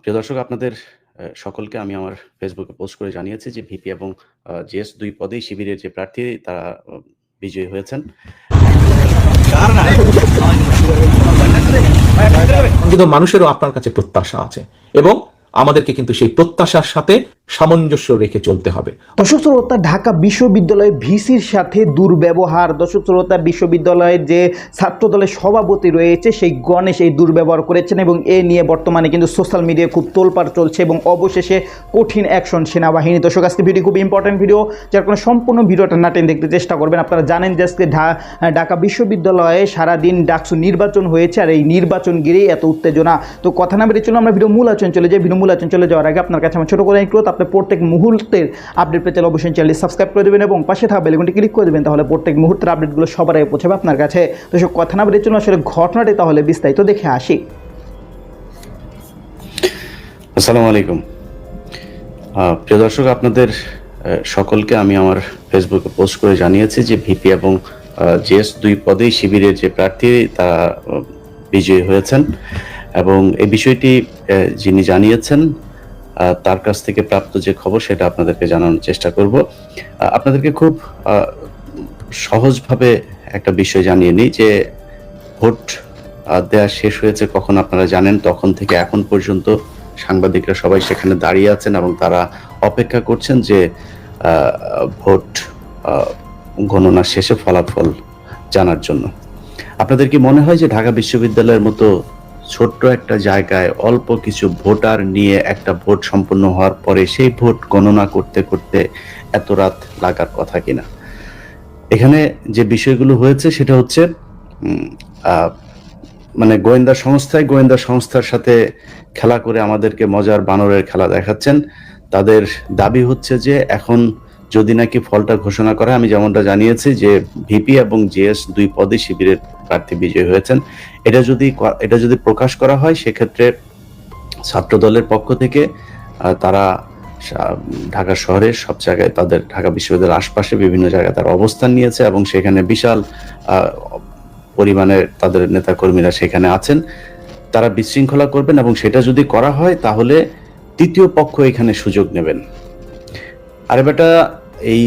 প্রিয় দর্শক, আপনাদের সকলকে আমি আমার ফেসবুকে পোস্ট করে জানিয়েছি যে ভিপি এবং জেএস দুই পদেই শিবিরের যে প্রার্থী, তারা বিজয়ী হয়েছেন। মানুষেরও আপনার কাছে প্রত্যাশা আছে এবং আমাদেরকে কিন্তু সেই প্রত্যাশার সাথে সামঞ্জস্য রেখে চলতে হবে। দর্শক শ্রোতা ঢাকা বিশ্ববিদ্যালয়ে ভিসির সাথে দুর্ব্যবহার। দর্শক শ্রোতা বিশ্ববিদ্যালয়ের যে ছাত্রদলের সভাপতি রয়েছে, সেই গণেশ এই দুর্ব্যবহার করেছেন এবং এ নিয়ে বর্তমানে কিন্তু সোশ্যাল মিডিয়ায় খুব তোলপাড় চলছে এবং অবশেষে কঠিন অ্যাকশন সেনাবাহিনী। দর্শক, আজকে ভিডিও খুব ইম্পর্টেন্ট ভিডিও যার কারণে সম্পূর্ণ ভিডিওটা নাটেন দেখতে চেষ্টা করবেন। আপনারা জানেন যে আজকে ঢাকা বিশ্ববিদ্যালয়ে সারাদিন ডাকসু নির্বাচন হয়েছে আর এই নির্বাচন ঘিরেই এত উত্তেজনা। তো কথা না বেরিয়ে চলো আমরা ভিডিও মূল আচরণ চলে যাই। ভিডিও মূল আচরণ চলে যাওয়ার আগে আপনার কাছে আমার ছোটো করে অনুরোধ আপনি প্রত্যেক মুহূর্তের আপডেট পেতে অবশ্যই চ্যানেলটি সাবস্ক্রাইব করে দেবেন এবং পাশে থাকা বেলগুনটি ক্লিক করে দেবেন, তাহলে প্রত্যেক মুহূর্তের আপডেটগুলো সবার আগে পৌঁছাবে আপনার কাছে। তো সব কথা না বেরিয়ে চলুন আসলে ঘটনাটি তাহলে বিস্তারিত দেখে আসি। আসসালামু আলাইকুম। প্রিয় দর্শক, আপনাদের সকলকে আমি আমার ফেসবুকে পোস্ট করে জানিয়েছি যে ভিপি এবং জিএস ২ পদেই শিবিরের যে প্রার্থী, তারা বিজয়ী হয়েছেন। এবং এই বিষয়টি যিনি জানিয়েছেন তার কাছ থেকে প্রাপ্ত যে খবর সেটা আপনাদেরকে জানানোর চেষ্টা করব। আপনাদেরকে খুব সহজভাবে একটা বিষয় জানিয়ে নিই যে ভোট দেয়া শেষ হয়েছে কখন আপনারা জানেন তখন থেকে এখন পর্যন্ত সাংবাদিকরা সবাই সেখানে দাঁড়িয়ে আছেন এবং তারা অপেক্ষা করছেন যে ভোট গণনা শেষে ফলাফল জানার জন্য। আপনাদের কি মনে হয় যে ঢাকা বিশ্ববিদ্যালয়ের মতো ছোট্ট একটা জায়গায় অল্প কিছু ভোটার নিয়ে একটা ভোট সম্পন্ন হওয়ার পরে সেই ভোট গণনা করতে করতে এত রাত লাগার কথা কিনা? এখানে যে বিষয়গুলো হয়েছে সেটা হচ্ছে মানে গোয়েন্দা সংস্থায় গোয়েন্দা সংস্থার সাথে খেলা করে আমাদেরকে মজার বানরের খেলা দেখাচ্ছেন। তাদের দাবি হচ্ছে যে এখন যদি নাকি ফলটা ঘোষণা করা আমি যেমনটা জানিয়েছি যে ভিপি এবং জিএস দুই পদে শিবিরের প্রার্থী বিজয়ী হয়েছেন। এটা যদি এটা যদি প্রকাশ করা হয়, সেক্ষেত্রে ছাত্রদলের পক্ষ থেকে তারা ঢাকা শহরের সব জায়গায় তাদের, ঢাকা বিশ্ববিদ্যালয়ের আশপাশে বিভিন্ন জায়গায় তারা অবস্থান নিয়েছে এবং সেখানে বিশাল পরিমাণে তাদের নেতাকর্মীরা সেখানে আছেন। তারা বিশৃঙ্খলা করবেন এবং সেটা যদি করা হয়, তাহলে তৃতীয় পক্ষ এখানে সুযোগ নেবেন। আর বেটা এই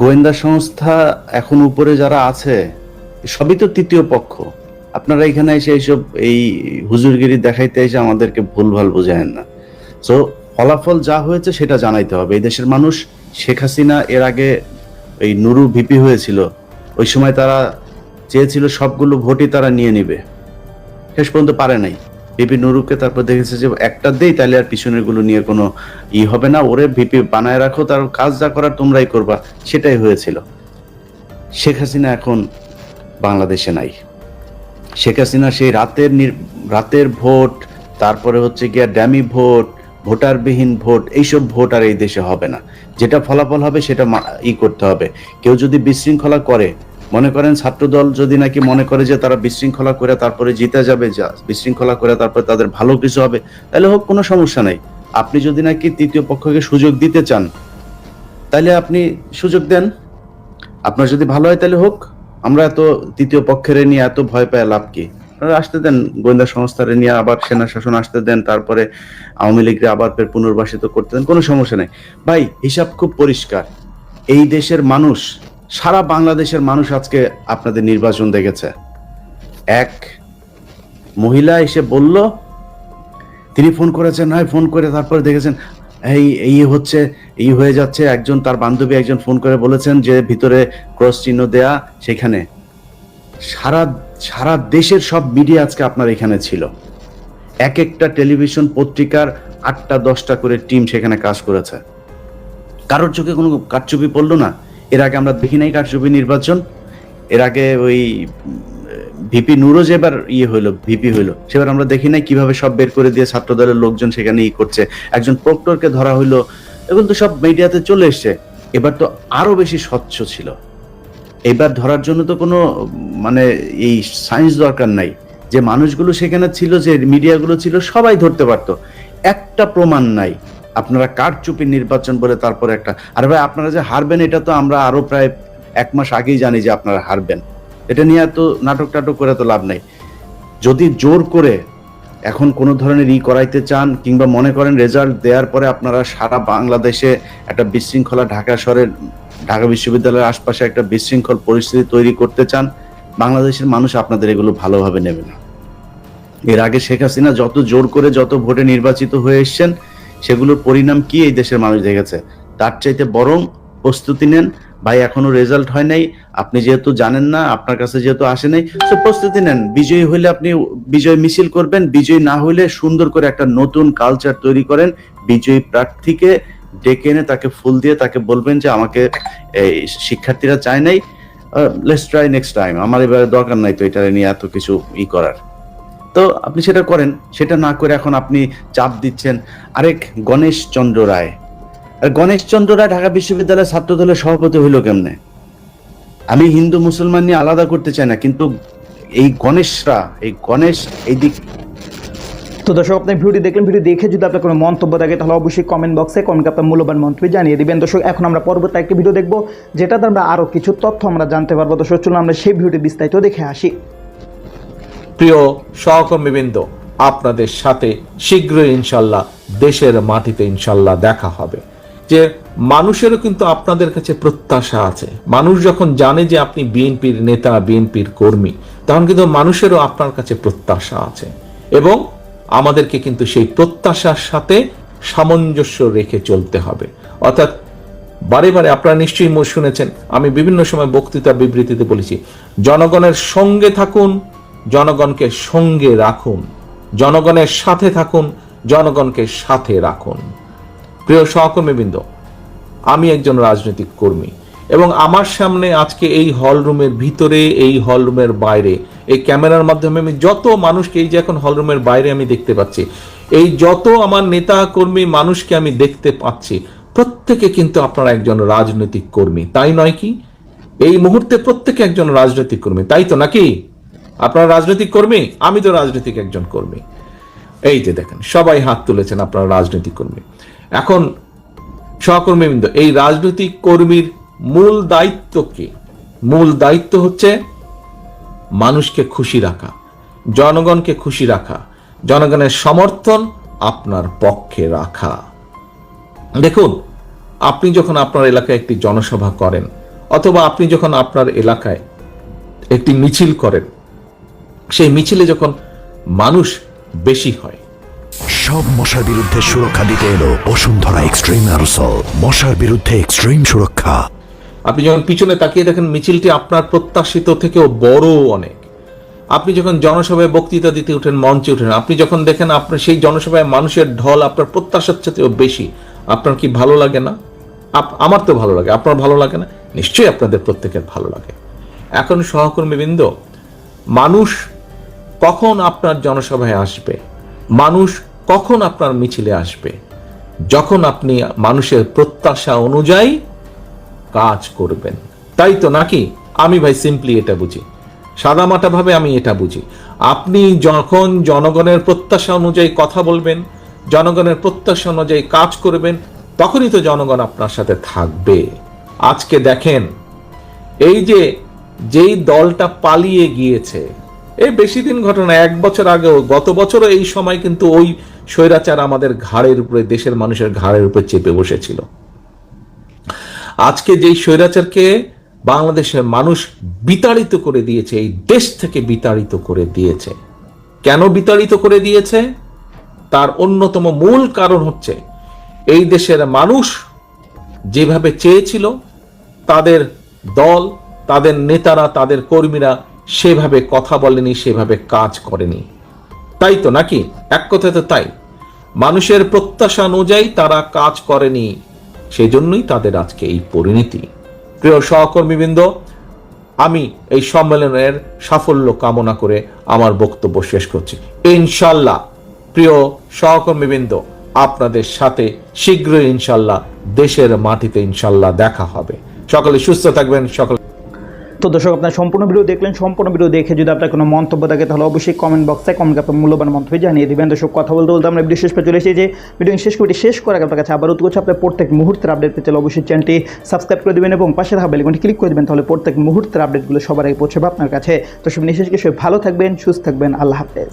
গোয়েন্দা সংস্থা এখন উপরে যারা আছে, সবই তো তৃতীয় পক্ষ। আপনারা এখানে এসে এইসব, এই হুজুরগিরি দেখাইতে এসে আমাদেরকে ভুলভাল বুঝায়েন না। সো ফলাফল যা হয়েছে সেটা জানাইতে হবে। এই দেশের মানুষ, শেখ হাসিনা এর আগে এই নুরু ভিপি হয়েছিল। ওই সময় তারা চেয়েছিল সবগুলো ভোটই তারা নিয়ে নিবে। শেষ পর্যন্ত পারে নাই। ভিপি নুরুকে তারপর দেখেছে যে একটা দেই তাহলে আর পিছনেরগুলো নিয়ে কোনো ই হবে না। ওরে ভিপি বানায় রাখো তার কাজ যা করার তোমরাই করবা। সেটাই হয়েছিল। শেখ হাসিনা এখন বাংলাদেশে নাই। শেখ হাসিনা সেই রাতের রাতের ভোট, তারপরে হচ্ছে গিয়া ড্যামি ভোট, ভোটারবিহীন ভোট এইসব ভোট আর এই দেশে হবে না। যেটা ফলাফল হবে সেটা ই করতে হবে। কেউ যদি বিশৃঙ্খলা করে, মনে করেন ছাত্রদল যদি নাকি মনে করে যে তারা বিশৃঙ্খলা করে তারপরে জিতে যাবে, যা বিশৃঙ্খলা করে তারপরে তাদের ভালো কিছু হবে, তাহলে হোক কোনো সমস্যা নেই আপনি যদি নাকি তৃতীয় পক্ষকে সুযোগ দিতে চান, তাহলে আপনি সুযোগ দেন। আপনার যদি ভালো হয় তাহলে হোক। আমরা এত তৃতীয় পক্ষের নিয়ে এত ভয় পায় লাভ কি? আসতে দেন গোয়েন্দা সংস্থারে নিয়ে আবার সেনা শাসন আসতে দেন। তারপরে আওয়ামী লীগরে আবার ফের পুনর্বাসিত করতে দেন। কোনো সমস্যা নেই ভাই হিসাব খুব পরিষ্কার। এই দেশের মানুষ, সারা বাংলাদেশের মানুষ আজকে আপনাদের নির্বাচন দেখেছে। এক মহিলা এসে বলল, তিনি ফোন করেছেন, হয় ফোন করে তারপরে দেখেছেন এই এই হচ্ছে এই হয়ে যাচ্ছে। একজন তার বান্ধবী একজন ফোন করে বলেছেন যে ভিতরে ক্রস চিহ্ন দেয়া সেখানে। সারা সারা দেশের সব মিডিয়া আজকে আপনার এখানে ছিল। এক একটা টেলিভিশন পত্রিকার আটটা দশটা করে টিম সেখানে কাজ করেছে। কারোর চোখে কোনো কারচুপি পড়ল না? এর আগে আমরা দেখি নাই কারচুপি নির্বাচন। এর আগে ওই ভিপি নুরো যেবার ইয়ে হইল, ভিপি হইল সেবার আমরা দেখি নাই কীভাবে সব বের করে দিয়ে ছাত্র দলের লোকজন সেখানে ই করছে। একজন প্রক্টরকে ধরা হইল, এগুলো তো সব মিডিয়াতে চলে এসছে। এবার তো আরও বেশি স্বচ্ছ ছিল। এবার ধরার জন্য তো কোনো মানে এই সায়েন্স দরকার নাই। যে মানুষগুলো সেখানে ছিল, যে মিডিয়াগুলো ছিল, সবাই ধরতে পারতো। একটা প্রমাণ নাই। আপনারা কারচুপি নির্বাচন বলে তারপরে একটা, আর ভাই আপনারা যে হারবেন, এটা তো আমরা আরও প্রায় এক মাস আগেই জানি যে আপনারা হারবেন। এটা নিয়ে তো নাটক টাটক করে তো লাভ নাই। যদি জোর করে এখন কোনো ধরনের ই করাইতে চান, কিংবা মনে করেন রেজাল্ট দেওয়ার পরে আপনারা সারা বাংলাদেশে একটা বিশৃঙ্খলা ঢাকা শহরের, ঢাকা বিশ্ববিদ্যালয়ের আশপাশে একটা বিশৃঙ্খল পরিস্থিতি তৈরি করতে চান, বাংলাদেশের মানুষ আপনাদের এগুলো ভালোভাবে নেবে না। এর আগে শেখ হাসিনা যত জোর করে যত ভোটে নির্বাচিত হয়ে এসছেন সেগুলোর পরিণাম কি এই দেশের মানুষ দেখেছে? তার চাইতে বরং প্রস্তুতি নেন। ভাই, এখনও রেজাল্ট হয় নাই। আপনি যেহেতু জানেন না, আপনার কাছে যেহেতু আসে নাই, তো প্রস্তুতি নেন। বিজয়ী হইলে আপনি বিজয় মিছিল করবেন। বিজয়ী না হইলে সুন্দর করে একটা নতুন কালচার তৈরি করেন। বিজয়ী প্রার্থীকে ডেকে এনে তাকে ফুল দিয়ে তাকে বলবেন যে, আমাকে এই শিক্ষার্থীরা চায় নাই। লেটস ট্রাই নেক্সট টাইম আমার এবারে দরকার নাই তো এটা নিয়ে এত কিছু ই করার। তো আপনি সেটা করেন, সেটা না করে এখন আপনি চাপ দিচ্ছেন। আরেক গণেশ চন্দ্র রায়। আর গণেশ চন্দ্র রায় ঢাকা বিশ্ববিদ্যালয়ের ছাত্র দলের সভাপতি হইল কেমনে? আমি হিন্দু মুসলমান নিয়ে আলাদা করতে চাই না, কিন্তু এই গণেশরা, এই গণেশ এই দিক তো দর্শক, আপনি ভিডিও দেখলেন ভিডিও দেখে যদি আপনার কোনো মন্তব্য থাকে, তাহলে অবশ্যই কমেন্ট বক্সে কমেন্ট আপনার মূল্যবান মন্তব্য জানিয়ে দিবেন। দর্শক, এখন আমরা পরবর্তী একটি ভিডিও দেখব, যেটাতে আমরা আরও কিছু তথ্য আমরা জানতে পারব। দর্শক, চলুন আমরা সেই ভিডিওটি বিস্তারিত দেখে আসি। প্রিয় সহকর্মীবৃন্দ, আপনাদের সাথে শীঘ্রই ইনশাল্লাহ দেশের মাটিতে ইনশাল্লাহ দেখা হবে। যে মানুষেরও কিন্তু আপনাদের কাছে প্রত্যাশা আছে। মানুষ যখন জানে যে আপনি বিএনপির নেতা, বিএনপির কর্মী, তখন কিন্তু মানুষেরও আপনার কাছে প্রত্যাশা আছে। এবং আমাদেরকে কিন্তু সেই প্রত্যাশার সাথে সামঞ্জস্য রেখে চলতে হবে। অর্থাৎ বারে বারে আপনারা নিশ্চয়ই শুনেছেন, আমি বিভিন্ন সময় বক্তৃতা বিবৃতিতে বলেছি, জনগণের সঙ্গে থাকুন জনগণকে সঙ্গে রাখুন। জনগণের সাথে থাকুন, জনগণকে সাথে রাখুন। প্রিয় সহকর্মীবৃন্দ, আমি একজন রাজনৈতিক কর্মী এবং আমার সামনে আজকে এই হল রুমের ভিতরে, এই হল রুমের বাইরে, এই ক্যামেরার মাধ্যমে আমি যত মানুষকে, এই যে এখন হল রুমের বাইরে আমি দেখতে পাচ্ছি, এই যত আমার নেতা কর্মী মানুষকে আমি দেখতে পাচ্ছি, প্রত্যেকে কিন্তু আপনারা একজন রাজনৈতিক কর্মী। তাই নয় কি? এই মুহূর্তে প্রত্যেকে একজন রাজনৈতিক কর্মী। তাই তো নাকি? আপনারা রাজনৈতিক কর্মী? আমি তো রাজনৈতিক একজন কর্মী। এই যে দেখেন, সবাই হাত তুলেছেন আপনারা রাজনৈতিক কর্মী। এখন সহকর্মীবৃন্দ, এই রাজনৈতিক কর্মীর মূল দায়িত্ব কি? মূল দায়িত্ব হচ্ছে মানুষকে খুশি রাখা, জনগণকে খুশি রাখা, জনগণের সমর্থন আপনার পক্ষে রাখা। দেখুন, আপনি যখন আপনার এলাকায় একটি জনসভা করেন, অথবা আপনি যখন আপনার এলাকায় একটি মিছিল করেন সেই মিছিলে যখন মানুষ বেশি হয়। সব মশার বিরুদ্ধে সুরক্ষা দিতে এলো বসুন্ধরা এক্সট্রিম অ্যারোসল। মশার বিরুদ্ধে এক্সট্রিম সুরক্ষা। আপনি যখন পিছনে তাকিয়ে দেখেন মিছিলটি আপনার প্রত্যাশিত থেকেও বড় অনেক। আপনি যখন জনসভায় বক্তৃতা দিতে উঠেন মঞ্চে উঠেন আপনি যখন দেখেন আপনার সেই জনসভায় মানুষের ঢল আপনার প্রত্যাশার চেয়েও বেশি আপনার কি ভালো লাগে না? আপ- আমার তো ভালো লাগে আপনার ভালো লাগে না? নিশ্চয়ই আপনাদের প্রত্যেকের ভালো লাগে। এখন সহকর্মীবৃন্দ মানুষ কখন আপনার জনসভায় আসবে? মানুষ কখন আপনার মিছিলে আসবে? যখন আপনি মানুষের প্রত্যাশা অনুযায়ী কাজ করবেন। তাই তো নাকি? আমি ভাই সিম্পলি এটা বুঝি। সাদামাটা ভাবে আমি এটা বুঝি। আপনি যখন জনগণের প্রত্যাশা অনুযায়ী কথা বলবেন, জনগণের প্রত্যাশা অনুযায়ী কাজ করবেন, তখনই তো জনগণ আপনার সাথে থাকবে। আজকে দেখেন, এই যে, যেই দলটা পালিয়ে গিয়েছে এই বেশি দিন ঘটনা, এক বছর আগেও, গত বছরও এই সময় কিন্তু ওই স্বৈরাচার আমাদের ঘাড়ের উপরে, দেশের মানুষের ঘাড়ের উপরে চেপে বসেছিল। আজকে যেই স্বৈরাচারকে বাংলাদেশের মানুষ বিতাড়িত করে দিয়েছে, এই দেশ থেকে বিতাড়িত করে দিয়েছে। কেন বিতাড়িত করে দিয়েছে? তার অন্যতম মূল কারণ হচ্ছে, এই দেশের মানুষ যেভাবে চেয়েছিল, তাদের দল, তাদের নেতারা, তাদের কর্মীরা সেভাবে কথা বলেনি, সেভাবে কাজ করেনি। তাই তো নাকি? এক কথায় তো তাই। মানুষের প্রত্যাশা অনুযায়ী তারা কাজ করেনি সেই জন্যই তাদের আজকে এই পরিণতি। প্রিয় সহকর্মীবৃন্দ, আমি এই সম্মেলনের সাফল্য কামনা করে আমার বক্তব্য শেষ করছি। ইনশাল্লাহ প্রিয় সহকর্মীবৃন্দ, আপনাদের সাথে শীঘ্রই ইনশাল্লাহ দেশের মাটিতে ইনশাল্লাহ দেখা হবে। সকলে সুস্থ থাকবেন, সকলে তো দর্শক, আপনার সম্পূর্ণ ভিডিও দেখলেন, সম্পূর্ণ ভিডিও দেখে যদি আপনার কোনো মন্তব্য থাকে, তাহলে অবশ্যই কমেন্ট বক্সে কমেন্ট আপনার মূল্যবান মন্তব্য জানিয়ে দেবেন। দর্শক, কথা বলতে বলতে আমরা ভিডিও শেষ পে চলে এসেছি যে ভিডিও শেষ করে শেষ করে আপনার কাছে আবার করছে, আপনার প্রত্যেক মুহূর্তের আপডেট পেতে অবশ্যই চ্যানেলটি সাবস্ক্রাইব করে দেবেন এবং পাশে থাকা বেলকনটি ক্লিক করে দেবেন, তাহলে প্রত্যেক মুহূর্তের আপডেটগুলো সবার আগে পৌঁছবে আপনার কাছে। তো সব নিঃশেষ কিছু ভালো থাকবেন, সুস্থ থাকবেন, আল্লাহ হাফেজ।